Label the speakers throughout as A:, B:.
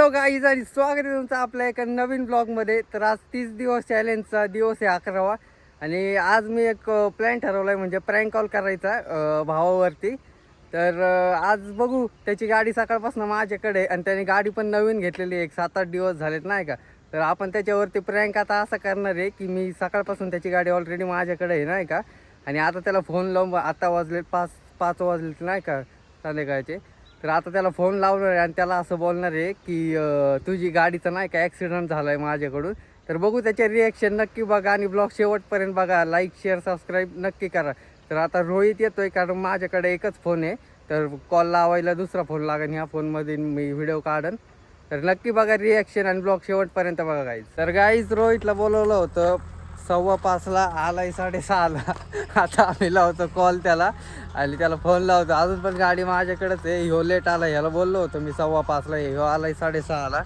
A: Hello guys आणि स्वागत आहे तुमचं आपल्या एका नवीन ब्लॉगमध्ये तर आज तीस दिवस चॅलेंजचा दिवस आहे अकरावा. आणि आज मी एक प्लॅन ठरवला आहे म्हणजे प्रँक कॉल करायचा भावावरती. तर आज बघू. त्याची गाडी सकाळपासून माझ्याकडे आणि त्याने गाडी पण नवीन घेतलेली आहे. एक सात आठ दिवस झालेत नाही का? तर आपण त्याच्यावरती प्रँक आता असं करणार आहे की मी सकाळपासून त्याची गाडी ऑलरेडी माझ्याकडे आहे नाही का? आणि आता त्याला फोन लावून आता वाजले पाच पाच वाजले नाही का? संध्याकाळचे तर आता त्याला फोन लावणार आहे आणि त्याला असं बोलणार आहे की तुझी गाडीचं नाही का ॲक्सिडंट झाला आहे माझ्याकडून. तर बघू त्याचे रिॲक्शन नक्की बघा आणि ब्लॉग शेवटपर्यंत बघा. लाईक शेअर सबस्क्राईब नक्की करा. तर आता रोहित येतोय कारण माझ्याकडे एकच फोन आहे. तर कॉल लावायला दुसरा फोन लागेल ह्या फोनमध्ये मी व्हिडिओ काढन. तर नक्की बघा रिॲक्शन आणि ब्लॉग शेवटपर्यंत बघा गाईज तर गाईज रोहितला बोलवलं होतं. सव्वा पाचला आलाय साडेसहाला. आता आम्ही लावतो कॉल त्याला. आणि त्याला फोन लावतो. अजून पण गाडी माझ्याकडेच आहे. ह्यो लेट आला. ह्याला बोललो होतो मी सव्वा पाचला ह्यो आलाय साडेसहाला.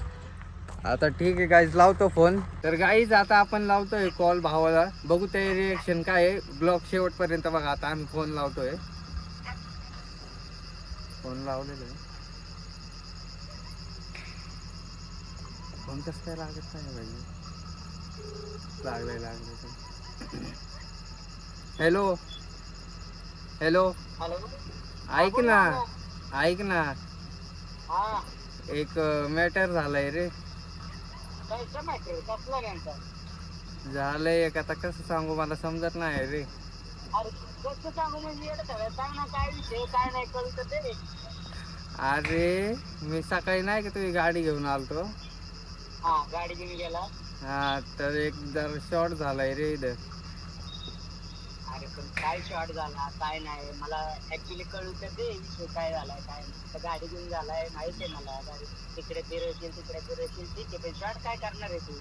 A: आता ठीक आहे गाईज लावतो फोन तर गाईज आता आपण लावतोय कॉल भावाला. बघू ते रिएक्शन काय आहे. ब्लॉक शेवटपर्यंत बघा. आता आम्ही फोन लावतोय. फोन लावलेलो फोन कसं काय लागत नाही पाहिजे लागलंय लागलंय. हॅलो. हॅलो.
B: हॅलो.
A: ऐक ना. ऐक ना. एक मॅटर झालंय रे. झालंय एक. आता कसं सांगू? मला समजत नाही रे.
B: अरे
A: मी सकाळी नाही का तुझी गाडी घेऊन आलतो?
B: हा गाडी घेऊन गेला.
A: हा तर एक जर शॉर्ट झालाय रे इथं.
B: अरे पण काय शॉर्ट झाला काय नाही. मला ऍक्च्युली कळू तर दे विषय काय झालाय काय नाही. तर गाडी घेऊन झालाय माहीत आहे मला. गाडी तिकडे फिरवशील तिकडे फिरवशील ठीक आहे पण शॉर्ट काय करणार आहे तू?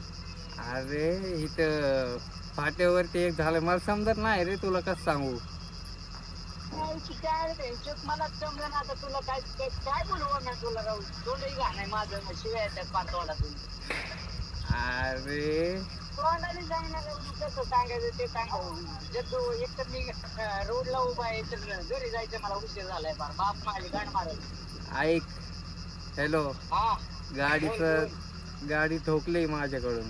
A: अरे इथं फाट्यावरती एक झालं. मला समजत नाही रे तुला कसं सांगू.
B: काय मला समजा आता तुला काय काय काय बोलू मी तुला राहू? तोंडही घाण माझं शिवाय येतात पाच तोंडातून
A: अरे.
B: तोंडाने सांगणार कसं सांगायचं ते सांगा. तू एक तर मी रोडला उभा आहे तर घरी जायचं मला उशीर झालाय फार. बाप माझी गाड मारत
A: ऐक. हॅलो.
B: हा.
A: गाडीचं गाडी ठोकली माझ्याकडून.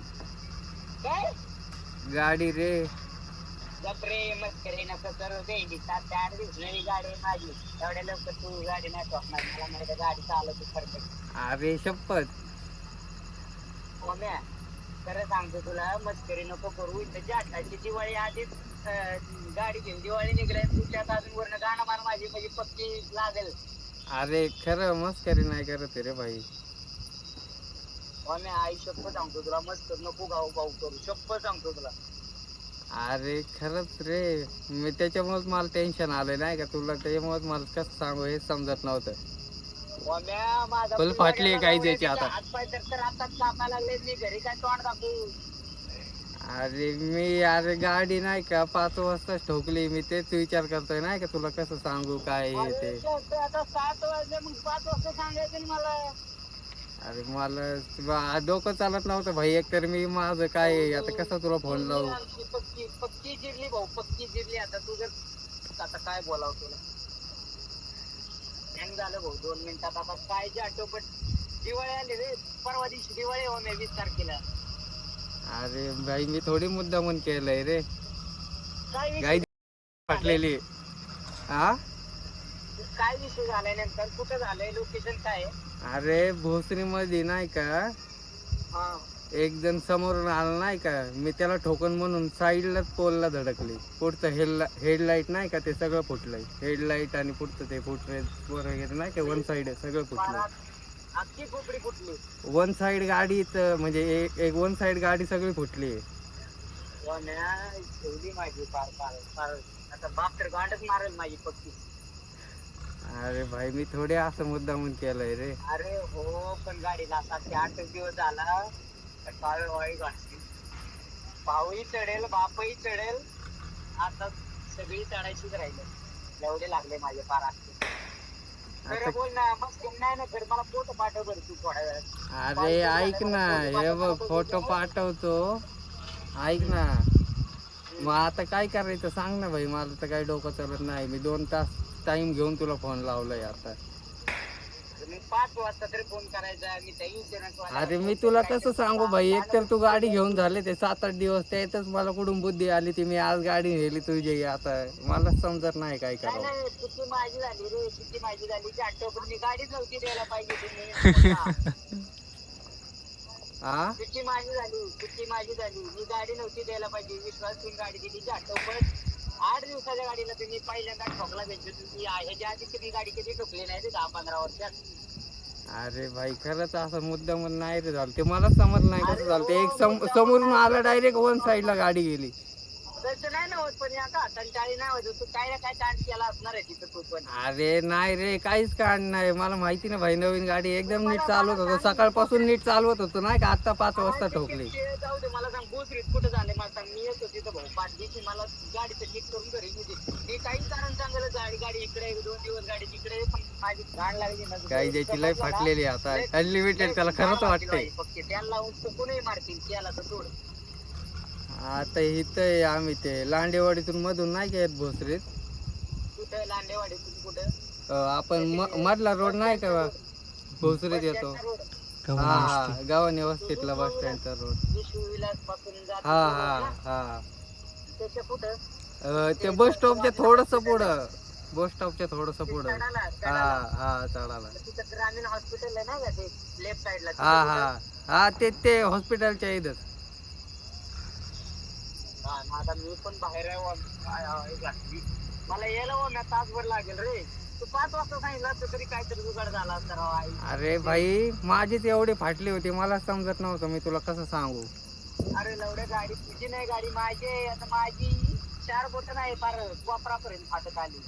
B: काय?
A: गाडी रे.
B: नको करू दे. ही सात ते आठ दिवस नवी गाडी आहे माझी. एवढ्या लवकर तू गाडी नाही ठोकणार. मला माहिती आहे गाडी चालवते परफेक्ट.
A: अरे शपथ.
B: ओम्या खरं सांगतो तुला मस्करी नको करू. इथं जाटाची दिवाळी आधीच गाडी घेऊन दिवाळी निघलाय तुझ्यात अजून वरनं गाणं मार माझी म्हणजे पक्की लागेल.
A: अरे खरं मस्करी नाही करत रे भाई
B: ओम्या आई शप्प सांगतो तुला. मस्त नको गाऊ गाऊ करू. शप्प सांगतो तुला.
A: अरे खरंच रे. मी त्याच्यामुळेच मला टेन्शन आलं नाही का तुला त्याच्यामुळेच मला कसं सांगू हे समजत नव्हतं.
B: माझा
A: फुल फाटली काही
B: एवढ्या
A: आता. अरे मी अरे गाडी नाही का पाच वाजताच ठोकली. मी तेच विचार करतोय नाही का तुला कसं सांगू काय हे ते.
B: अरे आता सात वाजले मग पाच वाजता सांगायचं मला
A: अरे मला बा- डोकं चालत नव्हतं भाई एक तर मी माझं काय आहे, आता कसं तुला फोन लावू?
B: पक्की पक्की जिरली भाऊ पक्की जिरली. आता तू जर आता काय बोलावं तुला? हँग झालं भाऊ. दोन मिनिटात आता काय जे आठवपट दिवाळी आली रे. परवा दिवशी दिवाळी हो मी वीस तारखेला.
A: अरे भाई मी थोडी मुद्दा म्हणून केलंय रे.
B: काय विषय
A: फाटलेली. हा
B: काय विषय झालाय नंतर कुठं झालंय? लोकेशन काय आहे?
A: अरे भोसरी मध्ये नाही का?
B: हा.
A: एक जण समोरून आला नाही का? मी त्याला ठोकन म्हणून साईडलाच पोलला धडकली. पुढचं हेड हेडलाईट नाही का ते सगळं फुटलंय. हेडलाईट आणि पुढचं ते फुटले वगैरे नाही का वन साईड सगळं फुटलं. वन साईड गाडीत म्हणजे एक एक वन साईड गाडी सगळी फुटली.
B: गांडच पक्की.
A: अरे भाई मी थोडे असं मुद्दा म्हणून केलंय रे.
B: अरे हो पण गाडीला सात आठ दिवस झाला. काळ वाळी भाऊही चढेल बापही चढेल. आता सगळी चढायचीच राहिलं. एवढे लागले माझे पार आजचे.
A: आता
B: खरं बोल ना मग नाही ना खरं मला फोटो पाठव बरं तू थोड्या वेळात.
A: अरे ऐक ना हे बघ फोटो पाठवतो. ऐक ना. मग आता काय करायचं सांग ना भाई मला तर काही डोकं चालत नाही. मी दोन तास टाइम घेऊन तुला फोन लावलाय आता.
B: पाच वाजता तरी फोन करायचा मी त्या इन्शुरन्स
A: अरे मी तुला कसं सांगू भाई एक तर तू गाडी घेऊन झाले ते सात आठ दिवस त्यातच मला कुठून बुद्धी आली ती? मी आज गाडी नेली तुझी आता. मला समजत नाही काय
B: नाही
A: करावं.
B: नाही चुकी माझी झाली रे चुकी माझी झाली. गाडीच नव्हती द्यायला पाहिजे तुम्ही
A: हा
B: चुकी माझी झाली चुकी माझी झाली. मी गाडी नव्हती द्यायला पाहिजे. विश्वास ठेवून गाडी दिली. आठ दिवसाच्या गाडीला तुम्ही पहिल्यांदा ठोकला भेटलो तुम्ही ह्याच्या आधी तुम्ही गाडी कधी ठोकली नाही रे दहा पंधरा वर्षात.
A: अरे भाई खरंच असं मुद्दा म्हणून नाही रे झालं. ते मला समज नाही कसं झालं. ते एक सम समोरून आला डायरेक्ट वन साईडला गाडी गेली.
B: तसं नाही ना होत पण आता हाताने टाळी नाही होत. तू काय ना काय कांड केला असणार आहे तिथं तू पण.
A: अरे नाही रे काहीच काढ नाही. मला माहिती ना भाई नवीन गाडी एकदम नीट चालवत होतो. सकाळपासून नीट चालवत होतो नाही का? आता पाच वाजता ठोकली.
B: ते जाऊ दे. मला सांग भोसरीत कुठं झाले? मला सांग मी येतो तिथं भाऊ. दिवशी मला गाडीचं नीट करून घरी दे मी काही कारण सांगलं गाडी इकडे दोन दिवस गाडी तिकडे. पण माझी गाड लागली ना.
A: काही ज्याची लय फाटलेली आहे आता. अनलिमिटेड त्याला खरंच वाटतंय.
B: चुकूनही मारतील त्याला तर सोड.
A: आता इथं आहे आम्ही ते. लांडेवाडीतून मधून नाही का येत भोसरीत?
B: कुठं? लांडेवाडी कुठं? कुठं
A: अं, आपण म- मधला रोड नाही का भोसरीत येतो.
B: रोड.
A: हा हा. गावाने वस्तीतला बस स्टँडचा रोड.
B: विश्व विलासपासून जातो
A: हा हा हा.
B: त्याच्या कुठं
A: अं, ते बस स्टॉपच्या थोडस पुढं. बस स्टॉपच्या थोडस पुढं. हा हा चढाला.
B: ग्रामीण हॉस्पिटल आहे ना ते लेफ्ट साइडला
A: हा हा. हा ते ते हॉस्पिटलच्या इथंच
B: मग आता मी पण बाहेर आहे. मला यायला तासभर लागेल रे. तू पाच वाजता सांगितलं तरी काहीतरी जुगाड झाला असता
A: अरे भाई माझीच एवढी फाटली होती मला समजत नव्हतं मी तुला कसं सांगू?
B: अरे लवड्या गाडी तुझी नाही गाडी माझी. आता माझी चार बोट नाही फार वापरापर्यंत फाटत आली.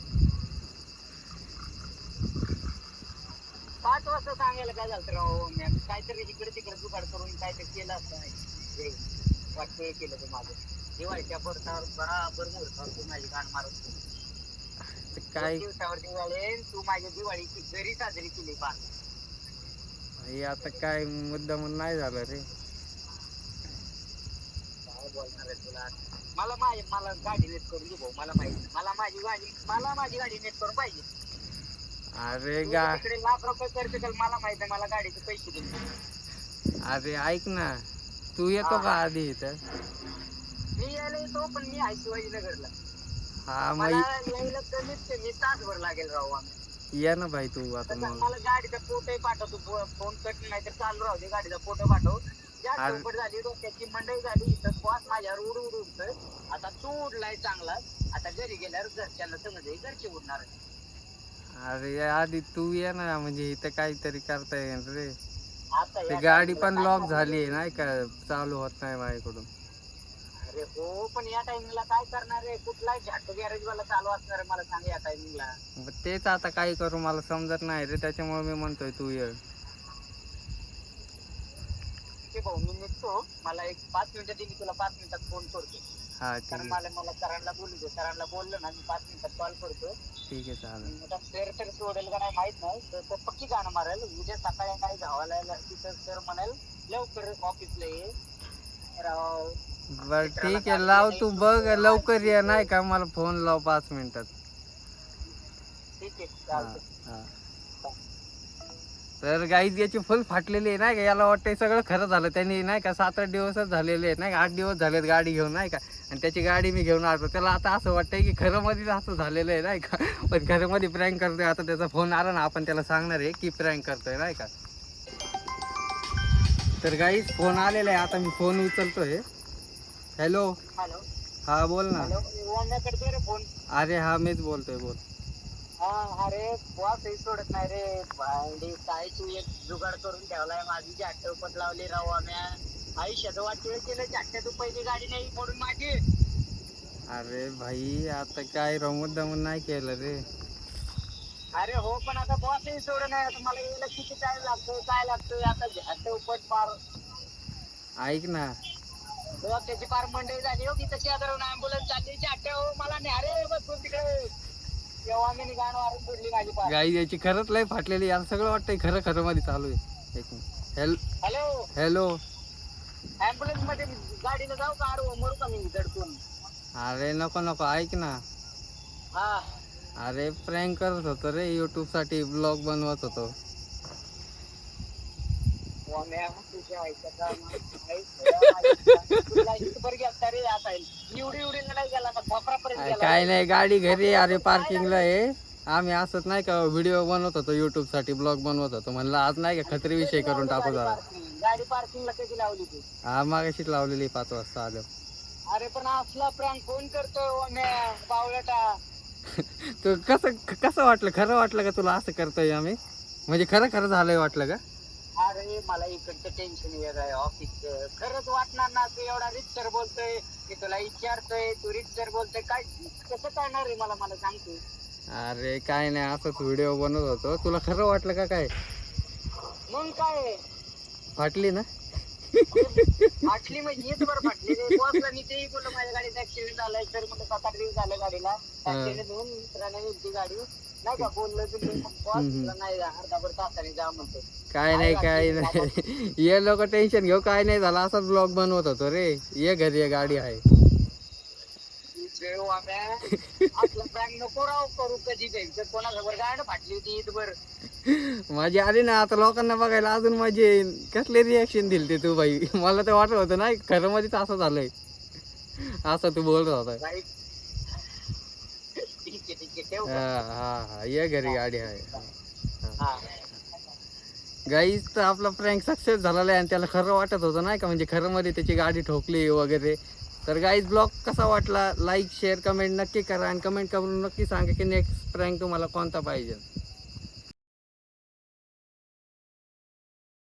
B: पाच वाजता सांगायला काय झालं राव? मी काहीतरी इकडे तिकडे जुगाड करून काहीतरी केलं असतं. हे वाटतं हे केलं ते माझं. दिवाळीच्या पुरतावर बराबर मुहूर्तावर तू माझी गाण मारत
A: काय?
B: दिवसावर दिवाळी तू माझ्या दिवाळीची घरी साजरी केली बा
A: हे आता काय मुद्दा म्हणून नाही झालं रे.
B: काय बोलणार आहे तुला? मला माझी मला गाडी नेट करून दे भाऊ मला माहिती. मला माझी गाडी मला माझी गाडी नेट करून पाहिजे.
A: अरे
B: तू
A: गा.
B: तिकडे लाख रुपये खर्च मला माहिती आहे मला गाडीचे पैसे दे.
A: अरे ऐक ना तू येतो का आधी इथं?
B: मी यायला येतो पण मी आहे शिवाजीनगरला.
A: हा
B: मला
A: मग
B: यायला कमीत कमी तासभर लागेल राव आम्ही.
A: ये ना भाई तू आता
B: तसं
A: मग.
B: मला गाडीचा फोटोही पाठवतो फो- फोन कट नाही तर चालू राहू दे गाडीचा फोटो पाठव. जास्त
A: अरे-
B: झाली डोक्याची मंडई झाली इथं श्वास माझ्यावर उड उड उडतोय. आता तू उडलाय चांगला. आता घरी गेल्यावर घरच्यांना समज घरचे उडणार.
A: अरे आधी तू ये ना म्हणजे इथं काहीतरी करता येईल रे.
B: आता
A: ते
B: या
A: गाडी पण लॉक झाली आहे नाही का? चालू होत नाही माझ्याकडून.
B: अरे हो पण या टाइमिंगला काय करणार आहे कुठलाही झाटो गॅरेज वाला चालू असणार आहे मला सांग या टाइमिंगला
A: मग तेच आता काय करू मला समजत नाही रे. त्याच्यामुळे मी म्हणतोय तू ये.
B: ठीक आहे भाऊ मी निघतो. मला एक पाच मिनिटात मी तुला पाच मिनिटात फोन करतो.
A: हा ठीक
B: कारण
A: आहे.
B: मला मला सरांना बोलू दे. सरांना बोललो ना मी पाच मिनिटात कॉल करतो.
A: ठीक आहे चालेल.
B: आता सर तर सोडेल का नाही माहीत नाही तर तो पक्की गाणं मारेल. उद्या सकाळी काही धावायला तिथं सर म्हणाल लवकर ऑफिसला ये. राव.
A: बर ठीक आहे लाव तू बघ लवकर ये नाही का मला फोन लाव पाच मिनिटात.
B: ठीक आहे
A: हा,
B: चालतंय.
A: हा. तर गाईज याची फुल फाटलेली आहे नाही का? याला वाटतंय सगळं खरं झालं. त्यांनी नाही का सात आठ दिवसच झालेले आहेत नाही का? आठ दिवस झालेत गाडी घेऊन नाही का? आणि त्याची गाडी मी घेऊन आलो. त्याला आता असं वाटतंय की खरं मध्ये असं झालेलं आहे नाही का? पण खरं मध्ये प्रँक करतोय. आता त्याचा फोन आला ना आपण त्याला सांगणार आहे की प्रँक करतोय नाही का? तर गाईज फोन आलेला आहे. आता मी फोन उचलतोय. हॅलो
B: हॅलो
A: हा बोल ना.
B: फोन
A: अरे हा मीच बोलतोय बोल.
B: हा अरे वासही सोडत नाही रे. भांडी काय तू एक जुगाड करून ठेवलाय? माझी जाट पट लावली राव आम्या. आयुष्यात वाटेल केलं जाट तू पहिली गाडी नाही म्हणून माझी
A: अरे भाई आता काय रमुद्दा म्हणून नाही केलं रे.
B: अरे हो पण आता बॉसही सोडत नाही. आता मला यायला किती टाइम लागतो काय लागतोय? आता जाट उपट पार
A: ऐक ना.
B: तेव्हा त्याची पार मंडई झाली हो की त्याची आता अँब्युलन्स चालली. जाट हो मला नाही अरे बसून तिकडे.
A: गाई याची खरंच लय फाटलेली. याला सगळं वाटतंय खरं खरं मध्ये चालू आहे. Hello
B: hello.
A: हॅलो.
B: ऍम्ब्युलन्समध्ये गाडीनं जाऊ का? अरे मरू का मी दडकून
A: अरे नको नको. ऐक ना.
B: हा.
A: अरे प्रँक करत होतो रे. युट्यूबसाठी ब्लॉग बनवत होतो. काय नाही गाडी घरी अरे पार्किंगला आहे. आम्ही असंच नाही का व्हिडिओ बनवत होतो युट्यूबसाठी ब्लॉग बनवत होतो. म्हणलं आज नाही का खत्री विषय करून टाकू जरा.
B: गाडी पार्किंगला कधी लावली
A: हा मागाशीच लावलेली पाच वाजता आलो.
B: अरे पण असला प्रँक फोन करतोय बावळटा
A: तू कसं कसं वाटलं? खरं वाटलं का तुला असं करतोय आम्ही? म्हणजे खरं खरं झालंय वाटलं का?
B: अरे मला इकडचं टेन्शन वेगळं आहे ऑफिसचं खरंच वाटणार ना तू एवढा रितसर बोलतोय मी तुला विचारतोय तू रितसर बोलतोय. काय कसं कळणार रे मला? मला सांग तू.
A: अरे काय नाही असंच व्हिडिओ बनवत होतो. तुला खरं वाटलं का काय?
B: मग काय?
A: फाटली ना?
B: फाटली म्हणजे हेच बरं फाटली. रे बसला मी तेही बोललो माझ्या गाडीचा ऍक्सिडेंट झालाय तर म्हणजे सात आठ दिवस झालं गाडीला. ऍक्सिडेंट होऊन मित्राने गाडी. नाही का बोललो. बिललो बॉस तुला नाही अर्धाभर तासाने जा म्हणतो.
A: काय नाही काय नाही. ये लोक टेन्शन घेऊ काय नाही झालं असाच ब्लॉग बनवत होतो रे. ये घरी ये गाडी आहे. माझी आली ना आता लोकांना बघायला अजून माझी कसले रिॲक्शन दिली ते तू बाई? मला ते वाटत होतं ना खरं मध्येच असं झालंय. असं तू बोलत होता
B: बाई ठीक आहे ठीक आहे ठेव
A: हा हा हा. ये घरी गाडी आहे. गाईच तर आपला प्रँक सक्सेस झालेला आहे आणि त्याला खरं वाटत होतं नाही का? म्हणजे खरं मध्ये त्याची गाडी ठोकली वगैरे. तर गाईज ब्लॉग कसा वाटला? लाईक शेअर कमेंट नक्की करा आणि कमेंट करून नक्की सांगा की नेक्स्ट प्रँक तुम्हाला कोणता पाहिजे.